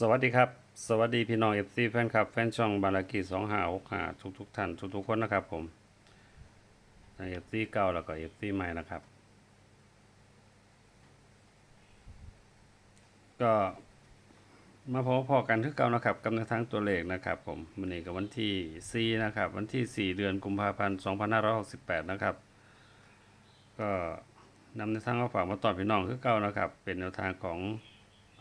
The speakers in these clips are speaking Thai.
สวัสดีครับ สวัสดีพี่น้องเอฟซีแฟนคลับ แฟนช่องบารากีสองหาหกหาทุกทุกท่านทุกทุกคนนะครับผมในเอฟซีเก่าแล้วก็เอฟซีใหม่นะครับ ก็มาพบพอกันที่เก่านะครับกับในวทางตัวเลขนะครับผมวันนี้กับวันที่ 4 นะครับ วันที่ 4 เดือนกุมภาพันธ์2568 นะครับ ก็นำในทางมาฝากมาตอนพี่น้องคือเก่านะครับ เป็นแนวทางของ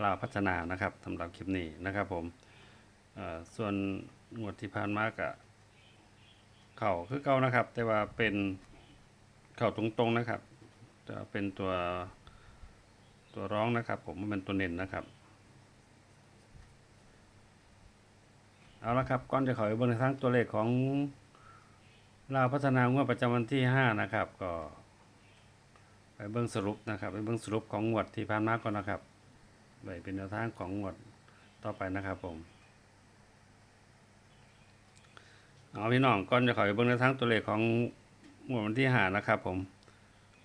ลาวพัฒนานะครับสำหรับคลิปนี้นะครับผมส่วนงวดที่ผ่านมากะเข่าคือเก่านะครับ แต่ว่าเป็นเข่าตรงๆนะครับ จะเป็นตัวตัวร้องนะครับ ผมมันเป็นตัวเน้นนะครับ เอาละครับก่อนจะเขอไปบนทั้งตัวเลขของลาวพัฒนางวดประจำวันที่ 5 นะครับ ก็ ไปเบิ้องสรุปนะครับ ไปเบิ้องสรุปของงวดที่ผ่านมาก่อนนะครับ ไว้เป็นแนวทางของงวดต่อไปนะครับผม เอาพี่น้องก่อนจะขอไปเบิ่งแนวทางตัวเลขของงวดวันที่ห้านะครับ ผม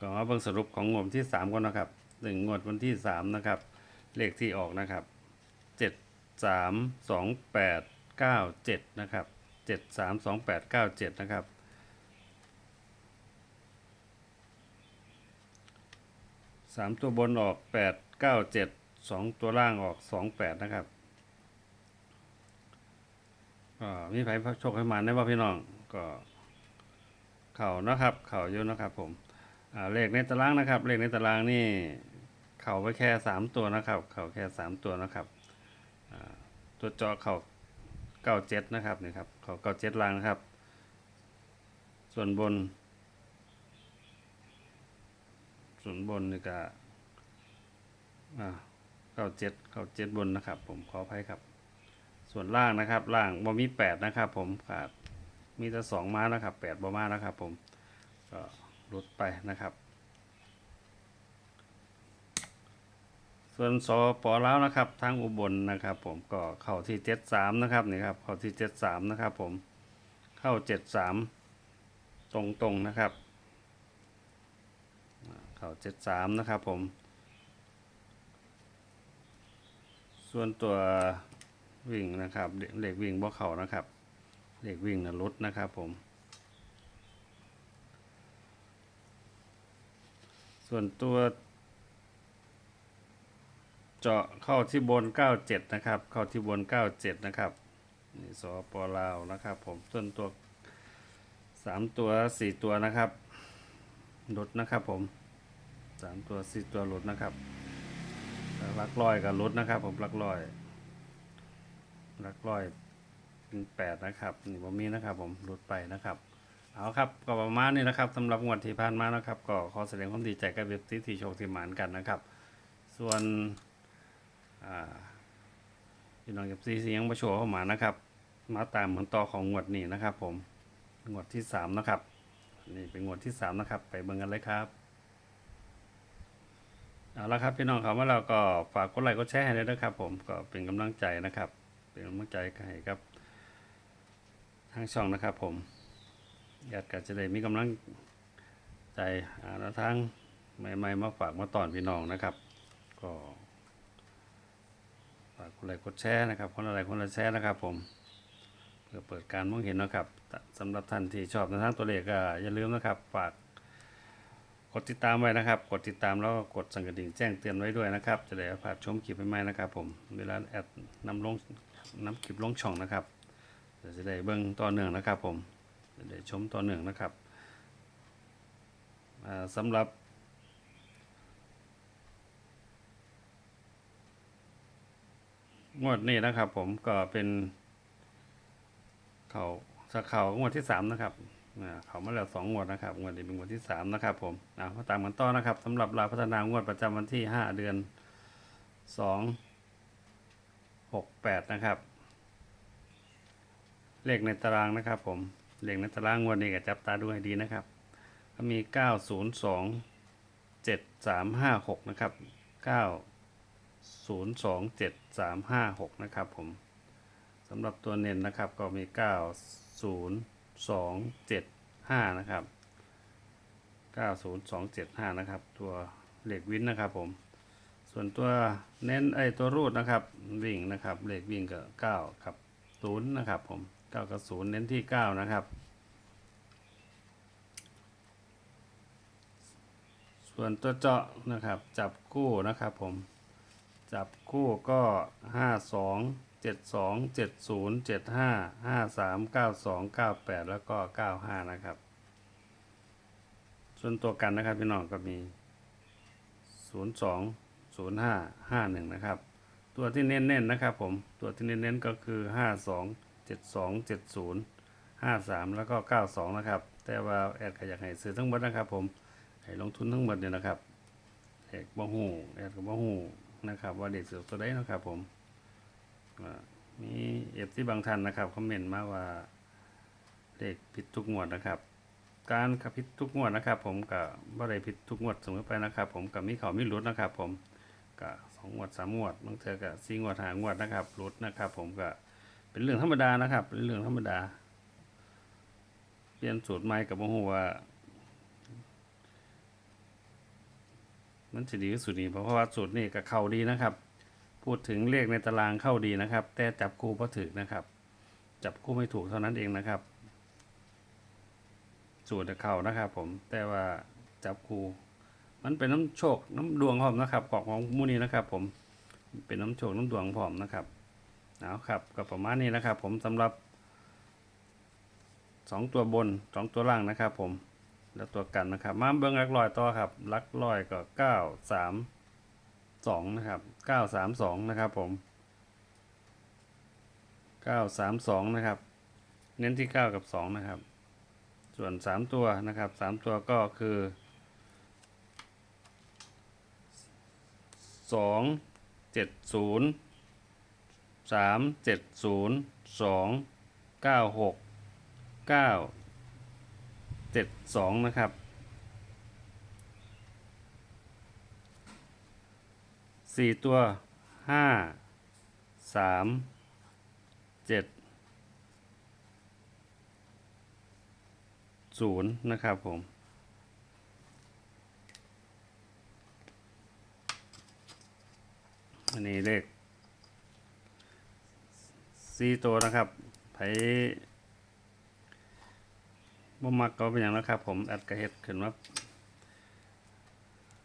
ก็มาเบิ่งสรุปของงวดที่สามก่อนนะครับหนึ่งงวดวันที่สามนะครับ เลขที่ออกนะครับเจ็ดสามสองแปดเก้าเจ็ดนะครับเจ็ดสามสองแปดเก้าเจ็ดนะครับสามตัวบนออกแปดเก้าเจ็ด สองตัวล่างออกสองแปดนะครับก็มีไผโชคให้มาได้ว่าพี่น้องก็เข่านะครับ เข่าอยู่นะครับ ผมเลขในตารางนะครับ เลขในตารางนี่เข่าไว้แค่สามตัวนะครับ เข่าแค่สามตัวนะครับตัวเจาะเข่าเก้าเจ็ดนะครับนี่ครับเข่าเก้าเจ็ดล่างนะครับ ส่วนบน ส่วนบนนี่ก็เก้าเจ็ดเก้าเจ็ดบนนะครับ ผมขออภัยครับ ส่วนล่างนะครับล่างบ่มีแปดนะครับ ผมขาดมีแต่สองม้านะครับแปดบ่มานะครับ ผมก็ลดไปนะครับ ส่วนสปอแล้วนะครับทางอุบลนะครับ ผมก็เข้าที่เจ็ดสามนะครับนี่ครับเข้าที่เจ็ดสามนะครับ ผมเข้าเจ็ดสามตรงๆนะครับ เข่าเจ็ดสามนะครับ ผม ส่วนตัววิ่งนะครับเหล็กวิ่งบ่เข่านะครับเหล็กวิ่งนะลดนะครับผม ส่วนตัว เจาะเข้าที่บน 97 นะครับ เข้าที่บน 97 นะครับนี่สปลาวนะครับ ผมส่วนตัว 3 ตัว 4 ตัวนะครับลดนะครับผมสามตัวสี่ตัวลดนะครับ ลักลอยกับลดนะครับ ผมลักลอยลักลอยเป็นแปดนะครับนี่ผมมีนะครับ ผมลดไปนะครับ เอาครับก็ประมาณนี้นะครับสำหรับงวดที่ผ่านมานะครับ ก็ขอแสดงความดีใจกับเว็บที่ที่โชคที่หมานกันนะครับ ส่วนอ่าพี่น้องเอฟซีเสียงประโชว์เข้ามานะครับ มาตามผลต่อของงวดนี้นะครับ ผมงวดที่สามนะครับนี่เป็นงวดที่สามนะครับ ไปเบิ่งกันเลยครับ เอาละครับพี่น้องครับว่าเราก็ฝากกดไลค์กดแชร์ให้ด้วยนะครับ ผมก็เป็นกำลังใจนะครับ เป็นกำลังใจให้กับทางช่องนะครับ ผมอยากจะได้มีกำลังใจหาแนวทางใหม่ๆมาฝากมาตอนพี่น้องนะครับ ก็ฝากกดไลค์กดแชร์นะครับคนละไลค์คนละแชร์นะครับ ผมเพื่อเปิดการมองเห็นนะครับสำหรับท่านที่ชอบในทางตัวเลขก็อย่าลืมนะครับ ฝาก กดติดตามไว้นะครับ กดติดตามแล้วก็กดสั่นกระดิ่งแจ้งเตือนไว้ด้วยนะครับ จะได้พลาดชมคลิปใหม่ๆนะครับ ผมเวลาแอดนำลงนำคลิปลงช่องนะครับจะได้เบิ่งต่อเนื่องนะครับ ผมจะได้ชมต่อเนื่องนะครับสำหรับงวดนี้นะครับ ผมก็เป็นเขาสักเขางวดที่สามนะครับ เขามาแล้วสองงวดนะครับงวดนี้เป็นงวดที่สามนะครับ ผมอ่ามาตามกันต่อนะครับสำหรับราพัฒนางวดประจำวันที่ห้าเดือนสองหกแปดนะครับ เลขในตารางนะครับ ผมเลขในตารางงวดนี้ก็จับตาดูให้ดีนะครับก็มีเก้าศูนย์สองเจ็ดสามห้าหกนะครับเก้าศูนย์สองเจ็ดสามห้าหกนะครับ ผมสำหรับตัวเน้นนะครับก็มี9 0 2 7 5 นะครับ 9 0 2 7 5 นะครับ ตัวเหล็กวินนะครับผม ส่วนตัวเน้นไอตัวรูดนะครับ วิ่งนะครับเหลขวิ่งก็เก้าครับศูนย์นะครับผมเก้ากับศูนย์เน้นที่เก้านะครับ ส่วนตัวเจาะนะครับจับคู่นะครับผม จับคู่ก็ห้าสองเจ็ดสองเจ็ดศูนย์เจ็ดห้าห้าสามเก้าสองเก้าแปดแล้วก็เก้าห้านะครับ ส่วนตัวกันนะครับพี่น้องก็มีศูนย์สองศูนย์ห้าห้าหนึ่งนะครับ ตัวที่เน้นๆนะครับผม ตัวที่เน้นๆก็คือห้าสองเจ็ดสองเจ็ดศูนย์ห้าสามแล้วก็เก้าสองนะครับ แต่ว่าแอดก็อยากให้ซื้อทั้งหมดนะครับผม ให้ลงทุนทั้งหมดเนี่ยนะครับเอกบ่หูแอดก็บ่หูนะครับ ว่าเด็กสือตัวใดนะครับผม มีเอฟที่บางท่านนะครับคอมเมนต์มาว่าเด็กผิดทุกงวดนะครับ การขับผิดทุกงวดนะครับ ผมกับบ่ได้ผิดทุกงวดเสมอไปนะครับ ผมกับมีเขามีรุดนะครับ ผมกับสองงวดสามงวดบางเทื่อกับสี่งวดหางวดนะครับรุดนะครับ ผมก็เป็นเรื่องธรรมดานะครับ เป็นเรื่องธรรมดาเปลี่ยนสูตรใหม่กับบ่ฮู้ว่ามันจะดีที่สุดนี่เพราะว่าสูตรนี่ก็เขาดีนะครับ พูดถึงเลขในตารางเข้าดีนะครับ แต่จับคู่บ่ถึกนะครับ จับคู่ไม่ถูกเท่านั้นเองนะครับ สูตรเข้านะครับ ผมแต่ว่าจับคู่มันเป็นน้ำโชคน้ำดวงพร้อมนะครับของของมูนี้นะครับ ผมเป็นน้ำโชคน้ำดวงพร้อมนะครับเอาครับก็ประมาณนี้นะครับ ผมสำหรับสองตัวบนสองตัวล่างนะครับ ผมแล้วตัวกันนะครับ มาเบิ้งลักลอยต่อครับลักลอยก็เก้า สองนะครับเก้าสามสองนะครับผมเก้าสามสองนะครับ เน้นที่เก้ากับสองนะครับ ส่วนสามตัวนะครับสามตัวก็คือสองเจ็ดศูนย์สามเจ็ดศูนย์สองเก้าหกเก้าเจ็ดสองนะครับ สี่ตัวห้าสามเจ็ดศูนย์นะครับผม อันนี้เลขสี่ตัวนะครับไผบ่มักก็เป็นอย่างนะครับผมอัดกระเฮ็ดขึ้นมา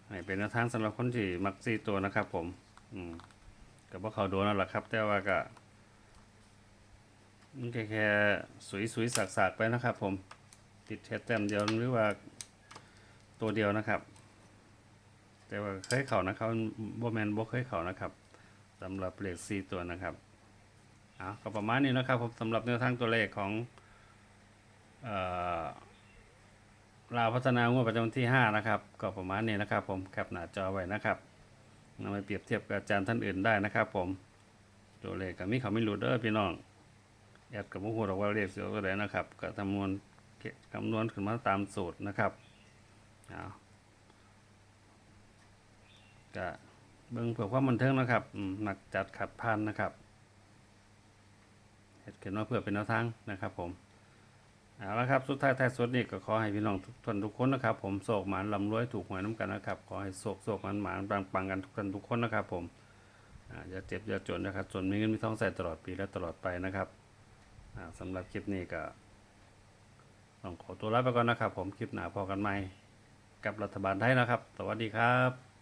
ให้เป็นแนวทางสำหรับคนที่มักสี่ตัวนะครับผม อืมกับพว่าเขาโดนนั่นแหละครับ แต่ว่าก็มันแค่แค่สุยสุยๆสากๆไปนะครับผม ติดแค่แต้มเดียวหรือว่าตัวเดียวนะครับ แต่ว่าเคยเข่านะครับบแมนบ่เคยเข่านะครับสำหรับเลขสี่ตัวนะครับอะก็ประมาณนี้นะครับผมสำหรับแนวทางตัวเลขของเอ่อ ลาวพัฒนางวดประจำวันที่ห้านะครับ ก็ประมาณนี้นะครับ ผมแคปหน้าจอไว้นะครับนำไปเปรียบเทียบกับอาจารย์ท่านอื่นได้นะครับ ผมตัวเลขกับมีเขาไม่หลุดเด้อพี่น้องแอดกับมุกหัวเราว่าเลขเสียวตัวใดนะครับก็จำนวนคำนวณขึ้นมาตามสูตรนะครับเอาก็เบิ่งเพื่อความบันเทิงนะครับหนักจัดขัดพันนะครับเห็ดขึ้นมาเพื่อเป็นแนวทางนะครับผม เอาละครับ สุดท้ายท้ายสุดนี่ก็ขอให้พี่น้องทุกท่านทุกคนนะครับ ผมโศกหมานลำรวยถูกหวยน้ำกันนะครับ ขอให้โศกโศกหมานหมานปังปังกันทุกท่านทุกคนนะครับผมอย่าเจ็บอย่าจนนะครับจนมีเงินมีทองใส่ตลอดปีและตลอดไปนะครับอ่าสำหรับคลิปนี้ก็ต้องขอตัวลาไปก่อนนะครับ ผมคลิปหน้าพอกันใหม่กับรัฐบาลไทยนะครับ สวัสดีครับ